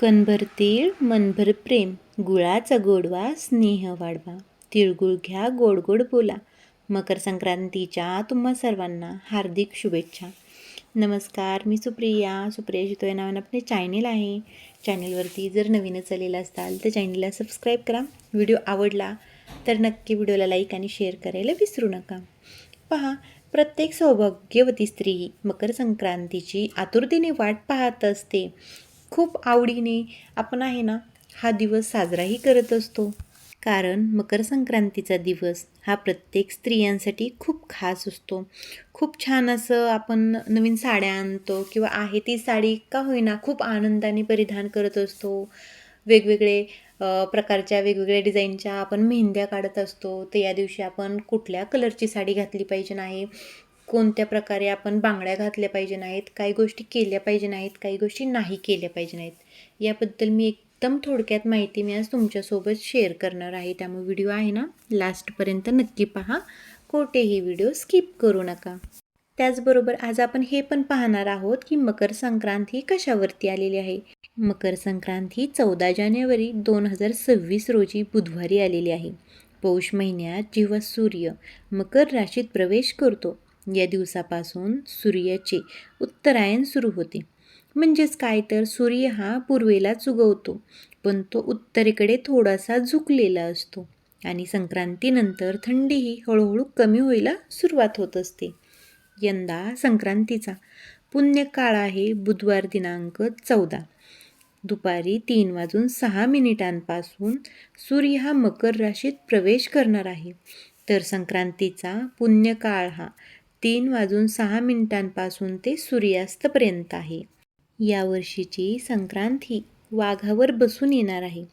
कणभर तीळ मनभर प्रेम गुळाचा गोडवा स्नेह वाढवा. तिळगुळ घ्या गोड गोड बोला. मकर संक्रांतीच्या तुम्हा सर्वांना हार्दिक शुभेच्छा. नमस्कार मी सुप्रिया. सुप्रिया शितोय नावानं आपले चॅनेल आहे. चॅनेलवरती जर नवीनच आलेलं असाल तर चॅनेलला सबस्क्राईब करा. व्हिडिओ आवडला तर नक्की व्हिडिओला लाईक आणि शेअर करायला विसरू नका. पहा प्रत्येक सौभाग्यवती स्त्री मकर संक्रांतीची आतुरतेने वाट पाहत असते. खूप आवडीने आपण आहे ना हा दिवस साजराही करत असतो. कारण मकर संक्रांतीचा दिवस हा प्रत्येक स्त्रियांसाठी खूप खास असतो. खूप छान असं आपण नवीन साड्या आणतो किंवा आहे ती साडी का होईना खूप आनंदाने परिधान करत असतो. वेगवेगळे प्रकारच्या वेगवेगळ्या डिझाईनच्या आपण मेहंद्या काढत असतो. तर या दिवशी आपण कुठल्या कलरची साडी घातली पाहिजे नाही. कोणत्या प्रकारे आपण बांगड्या घातल्या पाहिजे नाहीत काही गोष्टी केल्या पाहिजे नाहीत काही गोष्टी नाही केल्या पाहिजे नाहीत. याबद्दल मी एकदम थोडक्यात माहिती मी आज तुमच्यासोबत शेअर करणार आहे. त्यामुळे व्हिडिओ आहे ना लास्टपर्यंत नक्की पहा. कोठेही व्हिडिओ स्किप करू नका. त्याचबरोबर आज आपण हे पण पाहणार आहोत की मकर संक्रांत ही कशावरती आलेली आहे? मकर संक्रांत ही चौदा जानेवारी दोन हजार सव्वीस रोजी बुधवारी आलेली आहे. पौष महिन्यात जेव्हा सूर्य मकर राशीत प्रवेश करतो या दिवसापासून सूर्याचे उत्तरायण सुरू होते. म्हणजेच काय तर सूर्य हा पूर्वेलाच उगवतो पण तो उत्तरेकडे थोडासा झुकलेला असतो आणि संक्रांतीनंतर थंडीही हळूहळू कमी व्हायला सुरुवात होत असते. यंदा संक्रांतीचा पुण्यकाळ आहे बुधवार दिनांक चौदा. दुपारी तीन वाजून सहा मिनिटांपासून सूर्य हा मकर राशीत प्रवेश करणार आहे. तर संक्रांतीचा पुण्यकाळ हा तीन वाजून सहा मिनिटांपासून ते सूर्यास्तपर्यंत आहे. यावर्षीची संक्रांत ही वाघावर बसून येणार आहे.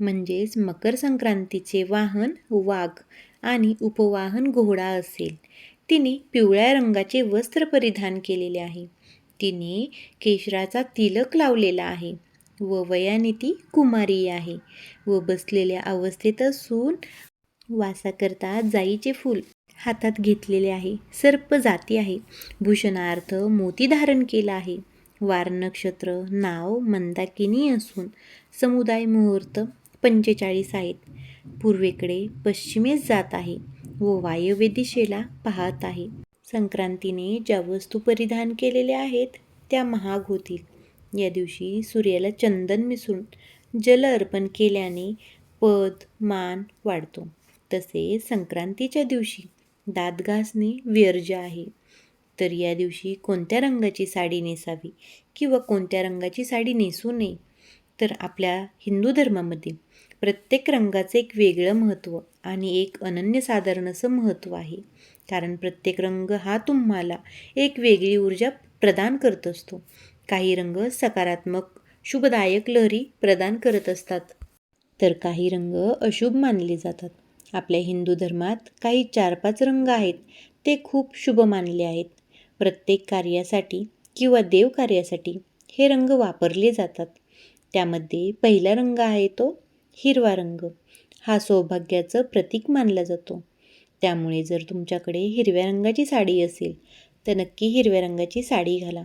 म्हणजेच मकर संक्रांतीचे वाहन वाघ आणि उपवाहन घोडा असेल. तिने पिवळ्या रंगाचे वस्त्र परिधान केलेले आहे. तिने केशराचा तिलक लावलेला आहे व वयाने ती कुमारी आहे व बसलेल्या अवस्थेत असून वासाकरता जाईचे फूल हातात घेतलेले आहे सर्प जाती आहे. भूषणार्थ मोती धारण केला आहे. वार नक्षत्र नाव मंदाकिनी असून समुदाय मुहूर्त पंचेचाळीस आहेत. पूर्वेकडे पश्चिमेस जात आहे व वायव्य दिशेला पाहत आहे. संक्रांतीने ज्या वस्तू परिधान केलेल्या आहेत त्या महाग होतील. या दिवशी सूर्याला चंदन मिसळून जल अर्पण केल्याने पद मान वाढतो. तसेच संक्रांतीच्या दिवशी दात घासणे व्यर्ज आहे. तर या दिवशी कोणत्या रंगाची साडी नेसावी किंवा कोणत्या रंगाची साडी नेसू नये? तर आपल्या हिंदू धर्मामध्ये प्रत्येक रंगाचं एक वेगळं महत्त्व आणि एक अनन्यसाधारण असं महत्त्व आहे. कारण प्रत्येक रंग हा तुम्हाला एक वेगळी ऊर्जा प्रदान करत असतो. काही रंग सकारात्मक शुभदायक लहरी प्रदान करत असतात. तर काही रंग अशुभ मानले जातात. आपल्या हिंदू धर्मात काही चार पाच रंग आहेत. ते खूप शुभ मानले आहेत. प्रत्येक कार्यासाठी किंवा देवकार्यासाठी हे रंग वापरले जातात. त्यामध्ये पहिला रंग आहे तो हिरवा रंग. हा सौभाग्याचं प्रतीक मानला जातो. त्यामुळे जर तुमच्याकडे हिरव्या रंगाची साडी असेल तर नक्की हिरव्या रंगाची साडी घाला.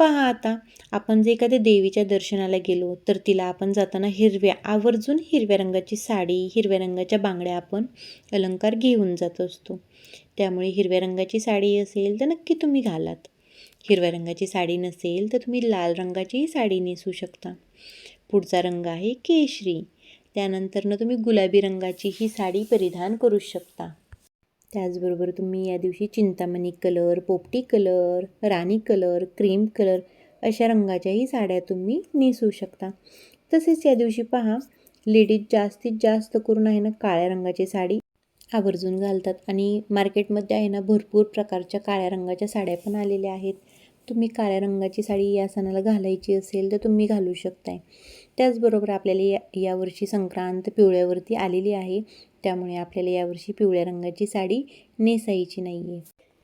पहा आता आपण जे एखाद्या देवीच्या दर्शनाला गेलो तर तिला आपण जाताना हिरव्या आवर्जून हिरव्या रंगाची साडी हिरव्या रंगाच्या बांगड्या आपण अलंकार घेऊन जात असतो. त्यामुळे हिरव्या रंगाची साडी असेल तर नक्की तुम्ही घालात. हिरव्या रंगाची साडी नसेल तर तुम्ही लाल रंगाचीही साडी नेसू शकता. पुढचा रंग आहे केशरी. त्यानंतरनं तुम्ही गुलाबी रंगाची ही साडी परिधान करू शकता. त्याचबरोबर तुम्ही या दिवशी चिंतामणी कलर पोपटी colour Rani colour cream colour अशा रंगाच्याही साड्या तुम्ही नेसू शकता. तसेच या दिवशी पहा लेडीज जास्तीत जास्त करून आहे ना काळ्या रंगाची साडी आवर्जून घालतात आणि मार्केटमध्ये आहे ना भरपूर प्रकारच्या काळ्या रंगाच्या साड्या पण आलेल्या आहेत. तुम्ही काळ्या रंगाची साडी या सणाला घालायची असेल तर तुम्ही घालू शकताय. त्याचबरोबर आपल्याला या यावर्षी संक्रांत पिवळ्यावरती आलेली आहे. त्यामुळे आपल्याला यावर्षी पिवळ्या रंगाची साडी नेसायची नाही आहे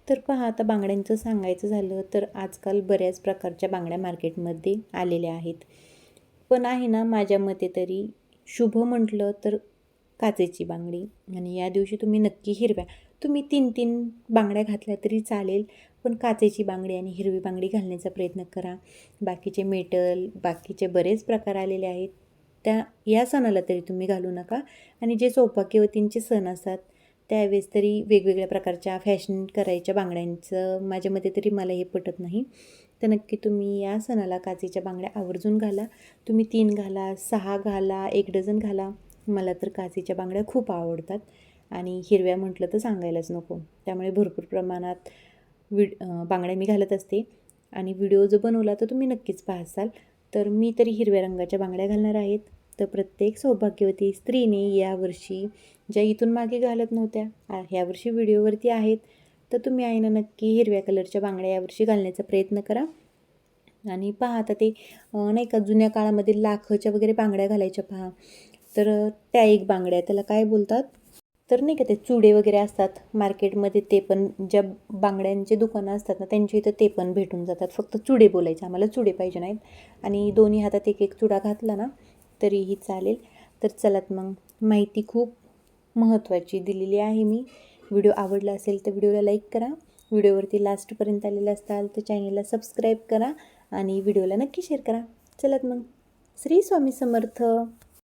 तर पहा आता बांगड्यांचं सांगायचं झालं तर आजकाल बऱ्याच प्रकारच्या बांगड्या मार्केटमध्ये आलेल्या आहेत. पण आहे ना माझ्या मते तरी शुभ म्हटलं तर काचेची बांगडी. आणि या दिवशी तुम्ही नक्की हिरव्या तुम्ही तीन तीन बांगड्या घातल्या तरी चालेल पण काचेची बांगडी आणि हिरवी बांगडी घालण्याचा प्रयत्न करा. बाकीचे मेटल बाकीचे बरेच प्रकार आलेले आहेत. त्या या सणाला तरी तुम्ही घालू नका. आणि जे सौभाग्यवतींचे सण असतात त्यावेळेस तरी वेगवेगळ्या प्रकारच्या फॅशन करायच्या बांगड्यांचं माझ्या मते तरी मला हे पटत नाही. तर नक्की तुम्ही या सणाला काचेच्या बांगड्या आवर्जून घाला. तुम्ही तीन घाला सहा घाला एक डझन घाला. मला तर काचेच्या बांगड्या खूप आवडतात. आणि हिरव्या म्हटलं तर सांगायलाच नको. त्यामुळे भरपूर प्रमाणात विड बांगड्या मी घालत असते. आणि व्हिडिओ जो बनवला तर तुम्ही नक्कीच पाहसाल. तर मी तरी हिरव्या रंगाच्या बांगड्या घालणार आहेत. तर प्रत्येक सौभाग्यवती स्त्रीने यावर्षी ज्या इथून मागे घालत नव्हत्या ह्यावर्षी व्हिडिओवरती आहेत तर तुम्ही आईनं नक्की हिरव्या कलरच्या बांगड्या यावर्षी घालण्याचा प्रयत्न करा. आणि पहा आता ते नाही का जुन्या काळामध्ये लाखच्या वगैरे बांगड्या घालायच्या पहा. तर त्या एक बांगड्या त्याला काय बोलतात? तर नाही का ते चुडे वगैरे असतात मार्केटमध्ये ते पण ज्या बांगड्यांचे दुकानं असतात ना त्यांच्या इथं ते पण भेटून जातात. फक्त चुडे बोलायचे आम्हाला चुडे पाहिजे नाहीत. आणि दोन्ही हातात एक एक चुडा घातला ना तरीही चालेल. तर चलात मग माहिती खूप महत्त्वाची दिलेली आहे मी. व्हिडिओ आवडला असेल तर व्हिडिओला लाईक करा. व्हिडिओवरती लास्टपर्यंत आलेलं असाल तर चॅनलला सबस्क्राईब करा आणि व्हिडिओला नक्की शेअर करा. चलात मग श्री स्वामी समर्थ.